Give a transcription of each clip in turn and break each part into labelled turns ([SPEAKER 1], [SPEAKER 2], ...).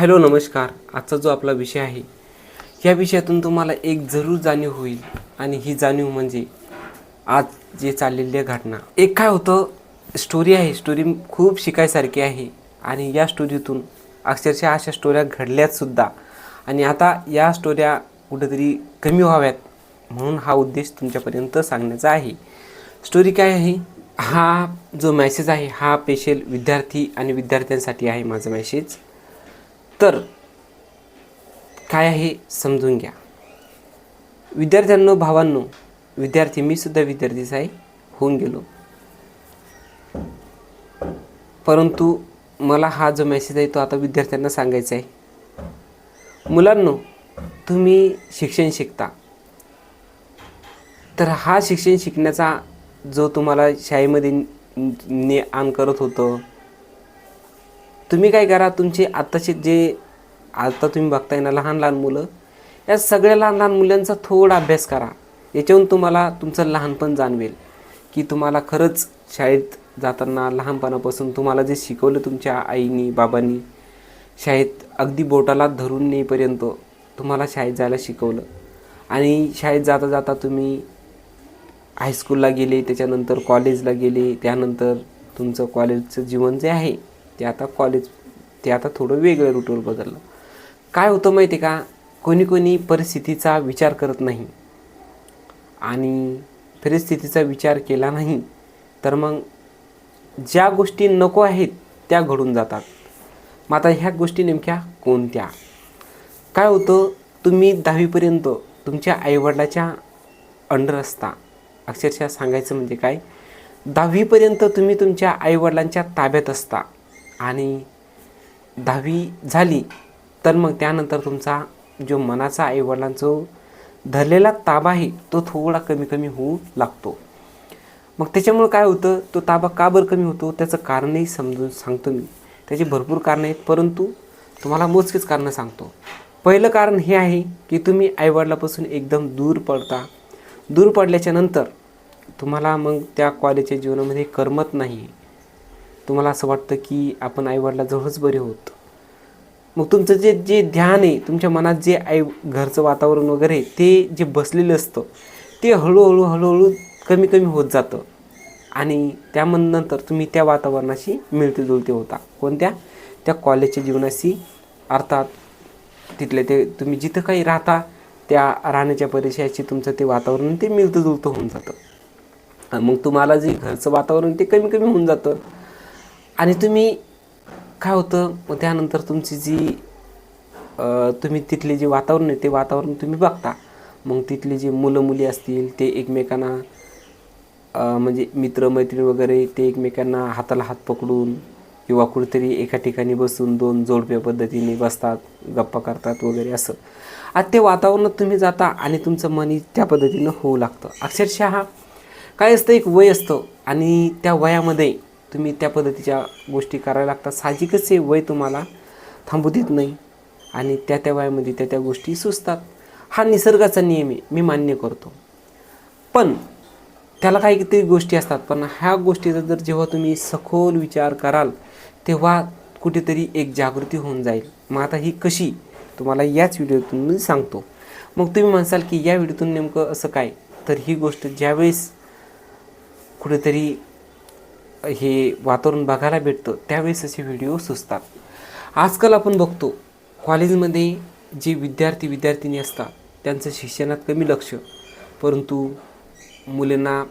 [SPEAKER 1] Hello नमस्कार. आजचा जो आपला विषय आहे या विषयातून तुम्हाला एक जरूर जाणीव होईल आणि ही जाणीव म्हणजे आज जे चाललेल्या घटना. एक काय होतं स्टोरी आहे स्टोरी खूप शिकायसारखी आहे आणि या स्टोरीतून अक्षरशः अशा स्टोऱ्या घडल्यातसुद्धा आणि आता या स्टोऱ्या कुठेतरी कमी व्हाव्यात म्हणून हा उद्देश तुमच्यापर्यंत सांगण्याचा आहे. स्टोरी काय आहे? हा जो मॅसेज आहे हा स्पेशल विद्यार्थी आणि विद्यार्थ्यांसाठी आहे माझा मॅसेज तर काय आहे समजून घ्या. विद्यार्थ्यांनो भावांनो विद्यार्थी मी सुद्धा विद्यार्थीच आहे होऊन गेलो. परंतु मला हा जो मेसेज आहे तो आता विद्यार्थ्यांना सांगायचा आहे. मुलांनो तुम्ही शिक्षण शिकता. तर हा शिक्षण शिकण्याचा जो तुम्हाला शाळेमध्ये ने आण करत होतं तुम्ही काय करा तुमचे आत्ताचे जे आता तुम्ही बघताय ना लहान लहान मुलं या सगळ्या लहान लहान मुलांचा थोडा अभ्यास करा. याच्यावरून तुम्हाला तुमचं लहानपण जाणवेल. की तुम्हाला खरंच शाळेत जाताना लहानपणापासून तुम्हाला जे शिकवलं तुमच्या आईनी बाबांनी शाळेत अगदी बोटाला धरून नेईपर्यंत तुम्हाला शाळेत जायला शिकवलं. आणि शाळेत जाता जाता तुम्ही हायस्कूलला गेले त्याच्यानंतर कॉलेजला गेले त्यानंतर तुमचं कॉलेजचं जीवन जे आहे ते आता कॉलेज ते आता थोडं वेगळं रूटवर बदललं. काय होतं माहिती आहे का? कोणी कोणी परिस्थितीचा विचार करत नाही. आणि परिस्थितीचा विचार केला नाही तर मग ज्या गोष्टी नको आहेत त्या घडून जातात. मग आता ह्या गोष्टी नेमक्या कोणत्या? काय होतं? तुम्ही दहावीपर्यंत तुमच्या आईवडिलाच्या अंडर असता. अक्षरशः सांगायचं म्हणजे काय? दहावीपर्यंत तुम्ही तुमच्या आईवडिलांच्या ताब्यात असता. आणि दहावी झाली तर मग त्यानंतर तुमचा जो मनाचा आईवडिलांचा धरलेला ताबा आहे तो थोडा कमी कमी होऊ लागतो. मग त्याच्यामुळं काय होतं तो ताबा का बरं कमी होतो त्याचं कारणही समजून सांगतो मी. त्याची भरपूर कारणं आहेत परंतु तुम्हाला मोजकेच कारणं सांगतो. पहिलं कारण हे आहे की तुम्ही आईवडिलापासून एकदम दूर पडता. दूर पडल्याच्या नंतर तुम्हाला मग त्या कॉलेजच्या जीवनामध्ये करमत नाही. तुम्हाला असं वाटतं की आपण आईवडिलाजवळच बरे होत. मग तुमचं जे जे ध्यान आहे तुमच्या मनात जे आई घरचं वातावरण वगैरे आहे, ते जे बसलेलं असतं ते हळूहळू हळूहळू कमी कमी होत जातं. आणि त्यानंतर तुम्ही त्या वातावरणाशी मिळते जुळते होता. कोणत्या? त्या कॉलेजच्या जीवनाशी. अर्थात तिथले ते तुम्ही जिथं काही राहता त्या राहण्याच्या परिचयाची तुमचं ते वातावरण ते मिळतं जुळतं होऊन जातं. मग तुम्हाला जे घरचं वातावरण ते कमी कमी होऊन जातं. आणि तुम्ही काय होतं मग त्यानंतर तुमची जी तुम्ही तिथले जे वातावरण आहे ते वातावरण तुम्ही बघता. मग तिथले जे मुलं मुली असतील ते एकमेकांना म्हणजे मित्र मैत्रीण वगैरे ते एकमेकांना हाताला हात पकडून किंवा कुठेतरी एका ठिकाणी बसून दोन जोडप्या पद्धतीने बसतात गप्पा करतात वगैरे असं. आता ते वातावरणात तुम्ही जाता आणि तुमचं मन त्या पद्धतीनं होऊ लागतं. अक्षरशः काय असतं एक वय असतं आणि त्या वयामध्ये तुम्ही त्या पद्धतीच्या गोष्टी करायला लागतात साहजिकच हे वय तुम्हाला थांबू देत नाही. आणि त्या त्या वयामध्ये त्या त्या गोष्टी सुचतात. हा निसर्गाचा नियम आहे मी मान्य करतो. पण त्याला काही काहीतरी गोष्टी असतात. पण ह्या गोष्टीचा जर जेव्हा तुम्ही सखोल विचार कराल तेव्हा कुठेतरी एक जागृती होऊन जाईल. मग आता ही कशी तुम्हाला याच व्हिडिओतून मी सांगतो. मग तुम्ही म्हणसाल की या व्हिडिओतून नेमकं असं काय? तर ही गोष्ट ज्यावेळेस कुठेतरी हे वातावरण बघायला भेटतं त्यावेळेस असे व्हिडिओ सुचतात. आजकाल आपण बघतो कॉलेजमध्ये जे विद्यार्थी विद्यार्थिनी असतात त्यांचं शिक्षणात कमी लक्ष. परंतु मुलींना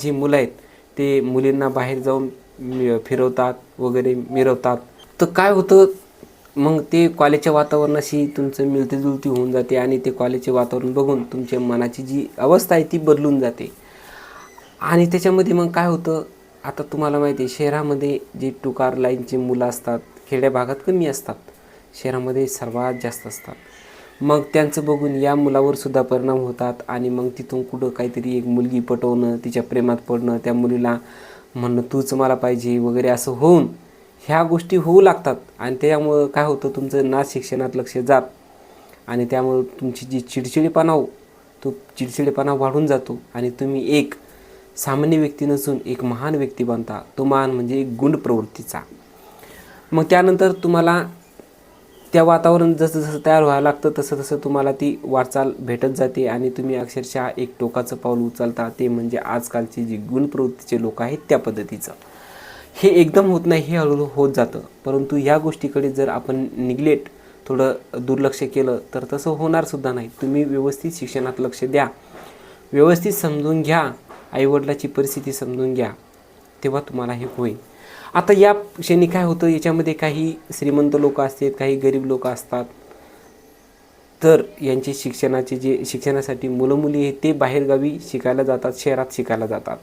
[SPEAKER 1] जी मुलं आहेत ते मुलींना बाहेर जाऊन फिरवतात वगैरे मिरवतात. तर काय होतं मग ते कॉलेजच्या वातावरणाशी तुमचं मिळते जुळती होऊन जाते आणि ते कॉलेजचे वातावरण बघून तुमच्या मनाची जी अवस्था आहे ती बदलून जाते. आणि त्याच्यामध्ये मग काय होतं आता तुम्हाला माहिती आहे शहरामध्ये जे टुकार लाईनचे मुलं असतात खेड्या भागात कमी असतात. शहरामध्ये सर्वात जास्त असतात. मग त्यांचं बघून या मुलावर सुद्धा परिणाम होतात आणि मग तिथून कुठं काहीतरी एक मुलगी पटवणं तिच्या प्रेमात पडणं त्या मुलीला म्हणणं तूच मला पाहिजे वगैरे असं होऊन ह्या गोष्टी होऊ लागतात. आणि त्यामुळं काय होतं तुमचं ना शिक्षणात लक्ष जात आणि त्यामुळं तुमची जी चिडचिडेपणा हो तो चिडचिडेपणा वाढून जातो आणि तुम्ही एक सामान्य व्यक्ती नसून एक महान व्यक्ती बनता. तो महान म्हणजे एक गुंड प्रवृत्तीचा. मग त्यानंतर तुम्हाला त्या वातावरण जसं जसं तयार व्हायला लागतं तसं तसं तुम्हाला ती वाटचाल भेटत जाते आणि तुम्ही अक्षरशः एक टोकाचं पाऊल उचलता. ते म्हणजे आजकालची जी गुणप्रवृत्तीचे लोक आहेत त्या पद्धतीचं. हे एकदम होत नाही हे हळूहळू होत जातं. परंतु ह्या गोष्टीकडे जर आपण निग्लेक्ट थोडं दुर्लक्ष केलं तर तसं होणारसुद्धा नाही. तुम्ही व्यवस्थित शिक्षणात लक्ष द्या. व्यवस्थित समजून घ्या. आईवडिलाची परिस्थिती समजून घ्या तेव्हा तुम्हाला हे होईल. आता या क्षणी काय होतं? याच्यामध्ये काही श्रीमंत लोक असतात काही गरीब लोक असतात. तर यांचे शिक्षणाचे जे शिक्षणासाठी मुलं मुली आहेत ते बाहेरगावी शिकायला जातात शहरात शिकायला जातात.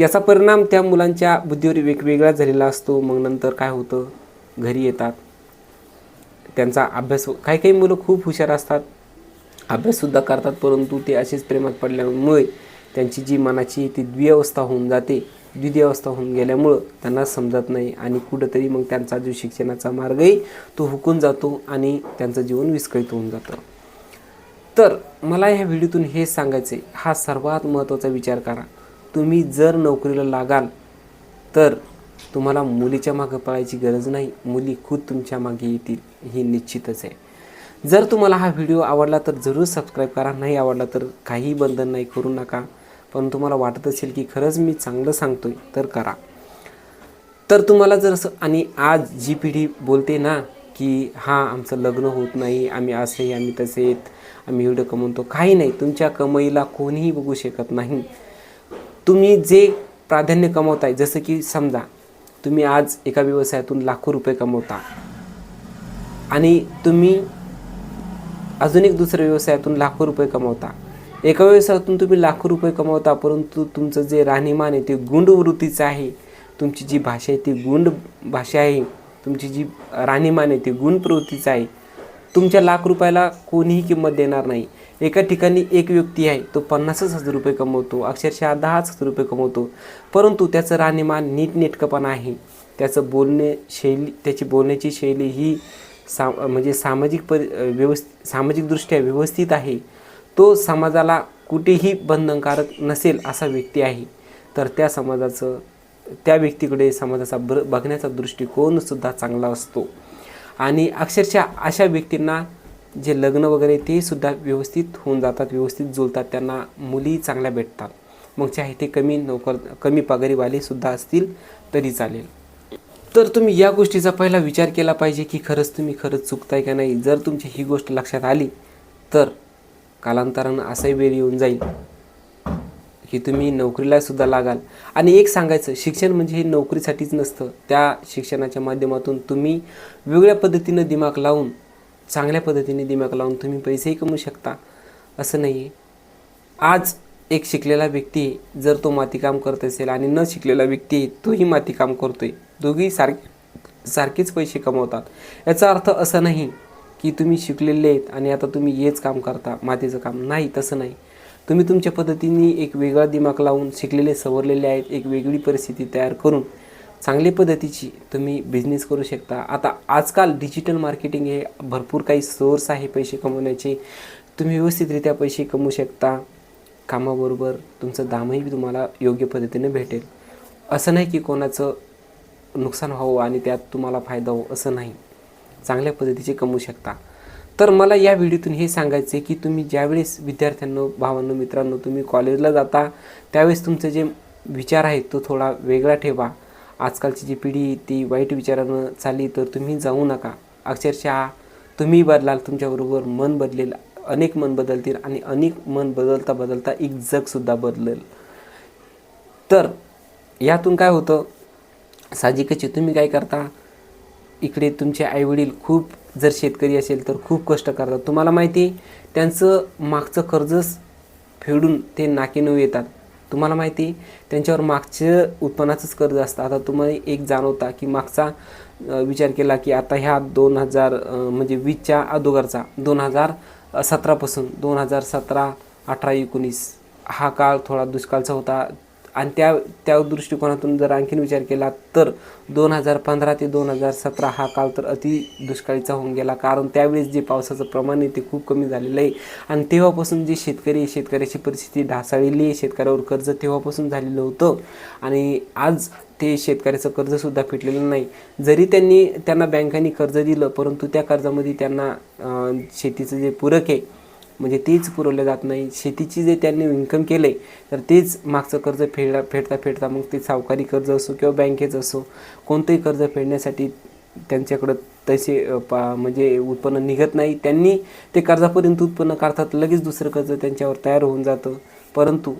[SPEAKER 1] याचा परिणाम त्या मुलांच्या बुद्धीवर वेगवेगळा झालेला असतो. मग नंतर काय होतं? घरी येतात. त्यांचा अभ्यास काही काही मुलं खूप हुशार असतात. अभ्याससुद्धा करतात परंतु ते असेच प्रेमात पडल्यामुळे त्यांची जी मनाची ती द्विअवस्था होऊन जाते द्वितीवस्था होऊन गेल्यामुळं त्यांना समजत नाही आणि कुठंतरी मग त्यांचा जो शिक्षणाचा मार्गही तो हुकून जातो आणि त्यांचं जीवन विस्कळीत होऊन जातं. तर मला ह्या व्हिडिओतून हे सांगायचे हा सर्वात महत्त्वाचा विचार करा. तुम्ही जर नोकरीला लागाल तर तुम्हाला मुलीच्या मागं पळायची गरज नाही मुली खुद तुमच्या मागे येतील ही निश्चितच आहे. जर तुम्हाला हा व्हिडिओ आवडला तर जरूर सबस्क्राईब करा नाही आवडला तर काही बंधन नाही करू नका. पण तुम्हाला वाटत असेल की खरंच मी चांगलं सांगतोय तर करा. तर तुम्हाला जर असं आणि आज जी पिढी बोलते ना की हां आमचं लग्न होत नाही आम्ही असे आम्ही तसे आहेत आम्ही एवढं कमवतो काही नाही तुमच्या कमाईला कोणीही बघू शकत नाही. तुम्ही जे प्राधान्य कमवताय जसं की समजा तुम्ही आज एका व्यवसायातून लाखो रुपये कमवता आणि तुम्ही अजून एक दुसऱ्या व्यवसायातून लाखो रुपये कमवता एका व्यवसायातून तुम्ही लाखो रुपये कमवता परंतु तुमचं जे राहणीमान आहे ते गुंडवृत्तीचं आहे. तुमची जी भाषा आहे ती गुंड भाषा आहे. तुमची जी राहणीमान आहे ती गुण प्रवृत्तीचं आहे. तुमच्या लाख रुपयाला कोणीही किंमत देणार नाही. एका ठिकाणी एक व्यक्ती आहे तो पन्नासच हजार रुपये कमवतो अक्षरशः दहाच हजार रुपये कमवतो. परंतु त्याचं राहणीमान नीटनेटकपणा आहे. त्याचं बोलणे शैली त्याची बोलण्याची शैली ही सा म्हणजे सामाजिक परि व्यवस्थित सामाजिकदृष्ट्या व्यवस्थित आहे. तो समाजाला कुठेही बंधनकारक नसेल असा व्यक्ती आहे. तर त्या समाजाचं त्या व्यक्तीकडे समाजाचा ब्र बघण्याचा दृष्टिकोनसुद्धा चांगला असतो. आणि अक्षरशः अशा व्यक्तींना जे लग्न वगैरे ते सुद्धा व्यवस्थित होऊन जातात व्यवस्थित जुळतात. त्यांना मुली चांगल्या भेटतात. मग चाहे ते कमी नोकर कमी पगारीवालेसुद्धा असतील तरी चालेल. तर तुम्ही या गोष्टीचा पहिला विचार केला पाहिजे की खरंच तुम्ही खरंच चुकताय का नाही? जर तुमची ही गोष्ट लक्षात आली तर कालांतरानं असाही वेळ येऊन जाईल की तुम्ही नोकरीला सुद्धा लागाल. आणि एक सांगायचं शिक्षण म्हणजे हे नोकरीसाठीच नसतं. त्या शिक्षणाच्या माध्यमातून तुम्ही वेगळ्या पद्धतीनं दिमाग लावून चांगल्या पद्धतीने दिमाग लावून तुम्ही पैसेही कमवू शकता. असं नाही आहे आज एक शिकलेला व्यक्ती जर तो मातीकाम करत असेल आणि न शिकलेला व्यक्ती तोही मातीकाम करतोय दोघी सारखे सारखेच पैसे कमवतात. याचा अर्थ असं नाही की तुम्ही शिकलेले आहेत आणि आता तुम्ही हेच काम करता मातीचं काम नाही तसं नाही. तुम्ही तुमच्या पद्धतीने एक वेगळा दिमाग लावून शिकलेले सवरलेले आहेत एक वेगळी परिस्थिती तयार करून चांगल्या पद्धतीची तुम्ही बिझनेस करू शकता. आता आजकाल डिजिटल मार्केटिंग हे भरपूर काही सोर्स आहे पैसे कमवण्याचे. तुम्ही व्यवस्थितरित्या पैसे कमवू शकता. कामाबरोबर तुमचं दामही तुम्हाला योग्य पद्धतीने भेटेल. असं नाही की कोणाचं नुकसान व्हावं आणि त्यात तुम्हाला फायदा हो असं नाही. चांगल्या पद्धतीचे कमवू शकता. तर मला या व्हिडिओतून हे सांगायचं आहे की तुम्ही ज्यावेळेस विद्यार्थ्यांनो भावांनो मित्रांनो तुम्ही कॉलेजला जाता त्यावेळेस तुमचं जे विचार आहे तो थोडा वेगळा ठेवा. आजकालची जी पिढी ती वाईट विचारानं चालली तर तुम्ही जाऊ नका. अक्षरशः तुम्ही बदलाल तुमच्याबरोबर मन बदलेल अनेक मन बदलतील आणि अनेक मन बदलता बदलता एक जगसुद्धा बदलेल. तर यातून काय होतं? साहजिकच तुम्ही काय करता? इकडे तुमचे आईवडील खूप जर शेतकरी असेल तर खूप कष्ट करतात. तुम्हाला माहिती आहे त्यांचं मागचं कर्जच फेडून ते नाकेनऊ येतात. तुम्हाला माहिती आहे त्यांच्यावर मागचं उत्पन्नाचंच कर्ज असतं. आता तुम्हाला एक जाणवता की मागचा विचार केला की आता ह्या दोन हजार म्हणजे वीसच्या अगोदरचा दोन हजार सतरापासून दोन हजार सतरा अठरा एकोणीस हा काळ थोडा दुष्काळचा होता. आणि त्या त्या दृष्टिकोनातून जर आणखीन विचार केला तर दोन हजार पंधरा ते दोन हजार सतरा हा काळ तर अति दुष्काळीचा होऊन गेला. कारण त्यावेळेस जे पावसाचं प्रमाण आहे ते खूप कमी झालेलं आहे. आणि तेव्हापासून जे शेतकरी आहे, शेतकऱ्याची परिस्थिती ढासाळलेली आहे शेतकऱ्यावर कर्ज तेव्हापासून झालेलं होतं. आणि आज ते शेतकऱ्याचं कर्जसुद्धा फिटलेलं नाही. जरी त्यांनी त्यांना बँकांनी कर्ज दिलं परंतु त्या कर्जामध्ये त्यांना शेतीचं जे पूरक आहे म्हणजे तेच पुरवलं जात नाही. शेतीची जे त्यांनी इन्कम केलं आहे तर तेच मागचं कर्ज फेडा फेडता फेडता मग ते सावकारी कर्ज असो किंवा बँकेचं असो कोणतंही कर्ज फेडण्यासाठी त्यांच्याकडं तसे पा म्हणजे उत्पन्न निघत नाही. त्यांनी ते कर्जापर्यंत उत्पन्न काढतात लगेच दुसरं कर्ज त्यांच्यावर तयार होऊन जातं. परंतु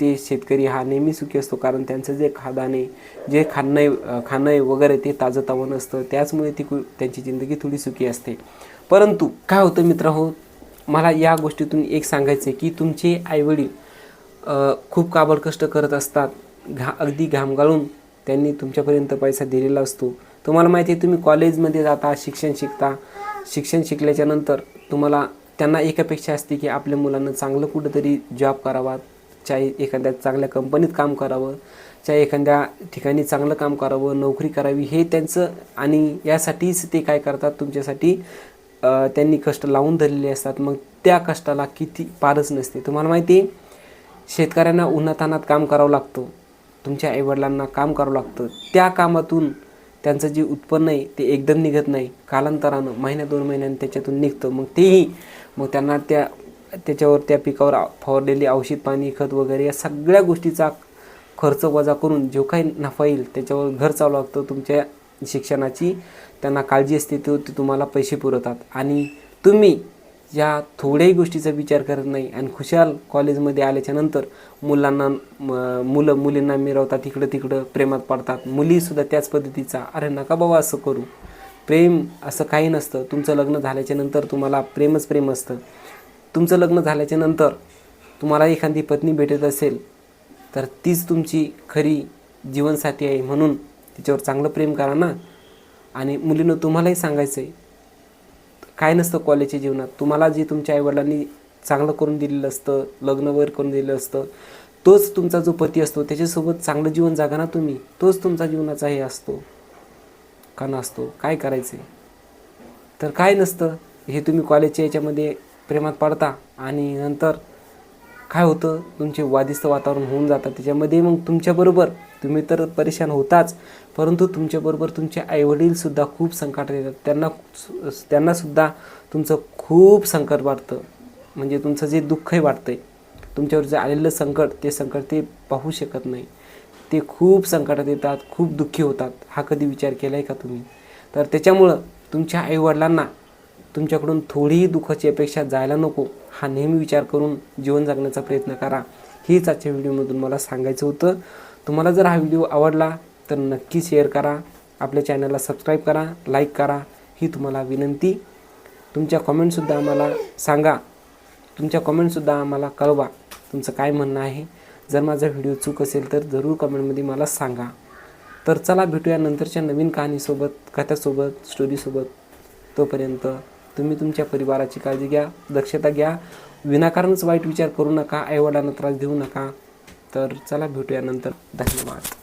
[SPEAKER 1] ते शेतकरी हा नेहमी सुखी असतो कारण त्यांचं जे खादाने जे खाणं आहे, खाणं आहे वगैरे ते ताजं असतं. त्याचमुळे ती कु- त्यांची जिंदगी थोडी सुखी असते. परंतु काय होतं मित्र हो मला या गोष्टीतून एक सांगायचं आहे की तुमचे आईवडील खूप काबड कष्ट करत असतात. घा अगदी घाम गाळून त्यांनी तुमच्यापर्यंत पैसा दिलेला असतो. तुम्हाला माहिती आहे तुम्ही कॉलेजमध्ये जाता शिक्षण शिकता. शिक्षण शिकल्याच्या नंतर तुम्हाला त्यांना एक अपेक्षा असते की आपल्या मुलांना चांगलं कुठंतरी जॉब करावा चाहे एखाद्या चांगल्या कंपनीत काम करावं चाहे एखाद्या ठिकाणी चांगलं काम करावं नोकरी करावी हे त्यांचं आणि यासाठीच ते काय करतात तुमच्यासाठी त्यांनी कष्ट लावून धरलेले असतात. मग त्या कष्टाला किती पारच नसते. तुम्हाला माहिती आहे शेतकऱ्यांना उन्हातानात काम करावं लागतं. तुमच्या आईवडिलांना काम करावं लागतं. त्या कामातून त्यांचं जे उत्पन्न आहे ते एकदम निघत नाही. कालांतरानं महिन्या दोन महिन्यानं त्याच्यातून निघतं. मग तेही मग त्यांना त्या त्याच्यावर त्या पिकावर फवारलेली औषध पाणी खत वगैरे या सगळ्या गोष्टीचा खर्च वजा करून जो काही नफा येईल त्याच्यावर घर चालू लागतं. तुमच्या शिक्षणाची त्यांना काळजी असते तो ते तुम्हाला पैसे पुरवतात. आणि तुम्ही या थोड्याही गोष्टीचा विचार करत नाही आणि खुशाल कॉलेजमध्ये आल्याच्यानंतर मुलांना म- मुलं मुलींना मिरवतात इकडं तिकडं प्रेमात पडतात. मुलीसुद्धा त्याच पद्धतीचा अरे नका बाबा असं करू. प्रेम असं काही नसतं. तुमचं लग्न झाल्याच्यानंतर तुम्हाला प्रेमच प्रेम असतं. तुमचं लग्न झाल्याच्यानंतर तुम्हाला एखादी पत्नी भेटत असेल तर तीच तुमची खरी जीवनसाथी आहे म्हणून तिच्यावर चांगलं प्रेम करा ना. आणि मुलीनं तुम्हालाही सांगायचं आहे काय नसतं कॉलेजच्या जीवनात. तुम्हाला जे तुमच्या आईवडिलांनी चांगलं करून दिलेलं असतं लग्न वगैरे करून दिलेलं असतं तोच तुमचा जो पती असतो त्याच्यासोबत चांगलं जीवन जागा ना तुम्ही. तोच तुमचा जीवनाचा हे असतो. का नसतो काय करायचं तर काय नसतं. हे तुम्ही कॉलेजच्या याच्यामध्ये प्रेमात पडता आणि नंतर काय होतं? तुमचे वादिस्त वातावरण होऊन जातं. त्याच्यामध्ये मग तुमच्याबरोबर तुम्ही तर परेशान होताच परंतु तुमच्याबरोबर तुमचे आईवडीलसुद्धा खूप संकटात येतात. त्यांना त्यांनासुद्धा तुमचं खूप संकट वाटतं. म्हणजे तुमचं जे दुःखही आहे तुमच्यावर जे आलेलं संकट ते संकट ते पाहू शकत नाही. ते खूप संकटात येतात खूप दुःखी होतात. हा कधी विचार केला आहे का तुम्ही? तर त्याच्यामुळं तुमच्या आईवडिलांना तुमच्याकडून थोडीही दुःखाची अपेक्षा जायला नको. हा नेहमी विचार करून जीवन जगण्याचा प्रयत्न करा. हेच आजच्या व्हिडिओमधून मला सांगायचं होतं. तुम्हाला जर हा व्हिडिओ आवडला तर नक्की शेअर करा. आपल्या चॅनलला सबस्क्राईब करा लाईक करा. ही तुम्हाला विनंती. तुमच्या कॉमेंटसुद्धा आम्हाला सांगा. तुमच्या कॉमेंटसुद्धा आम्हाला कळवा. तुमचं काय म्हणणं आहे? जर माझा व्हिडिओ चूक असेल तर जरूर कमेंटमध्ये मला सांगा. तर चला भेटूया नंतरच्या नवीन कहाणीसोबत कथासोबत स्टोरीसोबत तोपर्यंत तुम्ही तुमच्या परिवाराची काळजी घ्या दक्षता घ्या. विनाकारणच वाईट विचार करू नका. आईवडिलांना त्रास देऊ नका. तर चला भेटूया नंतर. धन्यवाद.